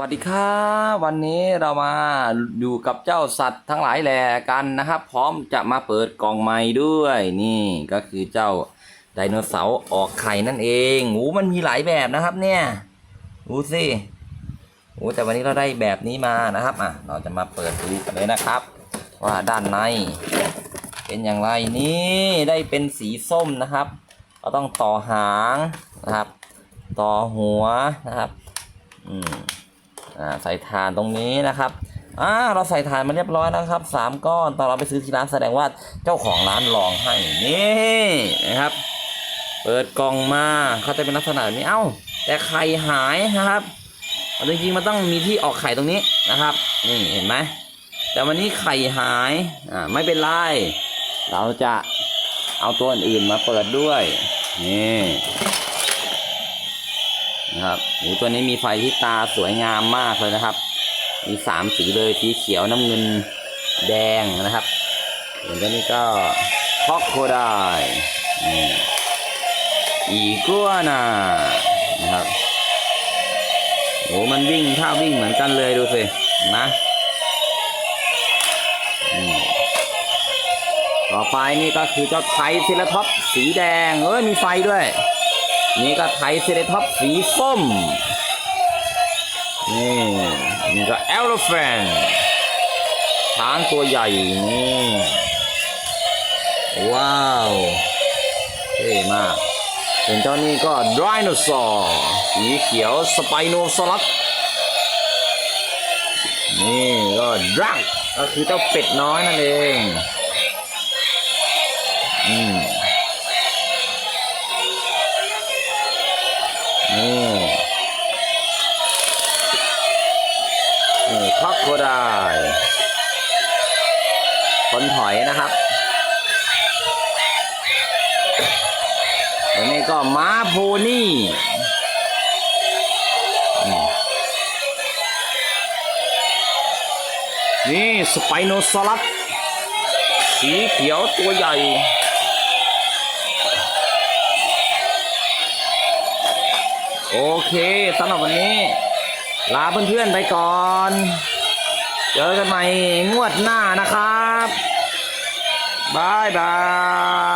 สวัสดีครับวันนี้เรามาอยู่กับเจ้าสัตว์ทั้งหลายแหล่กันนะครับ พร้อมจะมาเปิดกล่องใหม่ด้วยนี่ก็คือเจ้าไดโนเสาร์ออกไข่นั่นเองโอ้มันมีหลายแบบนะครับเนี่ยดูสิโอ้แต่วันนี้เราได้แบบนี้มานะครับอะเราจะมาเปิดดูกันเลยนะครับ ว่าด้านในเป็นอย่างไรนี่ได้เป็นสีส้มนะครับ เราต้องต่อหางนะครับ ต่อหัวนะครับ อืม อ่าใส่ถ่านตรงนี้นะครับอ่าเราใส่ถ่านมาเรียบร้อยแล้วครับสามก้อนตอนเราไปซื้อที่ร้านแสดงว่าเจ้าของร้านลองให้นี่นะครับ เปิดกล่องมาเขาจะเป็นลักษณะแบบนี้เอ้า แต่ไข่หายนะครับเอาจริงๆมันต้องมีที่ออกไข่ตรงนี้นะครับนี่เห็นไหมแต่วันนี้ไข่หายอ่าไม่เป็นไรเราจะเอาตัวอื่นมาเปิดด้วยนี่ นะครับโอ้ตัวนี้มีไฟที่ตาสวยงามมากเลยนะครับ มีสามสีเลยสีเขียวน้ำเงินแดงนะครับส่วนตัวนี้ก็คอกโคไดอีกัวนานะครับโอ้มันวิ่งท่าวิ่งเหมือนกันเลยดูสินะต่อไปนี่ก็คือเจ้าไทรเซราท็อปส์สีแดง เอ้ยมีไฟด้วย นี่ก็ไทรเซราท็อปสีส้ม นี่ นี่ก็เอลเฟนช้างตัวใหญ่ นี่ ว้าวเท่มากส่วนเจ้านี่ก็ไดโนเสาร์สีเขียวสไปโนซอรัสนี่ก็ดรักก็คือเจ้าเป็ดน้อยนั่นเอง อืม คอกโคไดคนถอยนะครับอันนี้ก็ม้าโพนี่นี่สไปโนซอรัสสีเขียวตัวใหญ่โอเคสำหรับวันนี้ ลาเพื่อนๆไปก่อน เจอกันใหม่งวดหน้านะครับบายบาย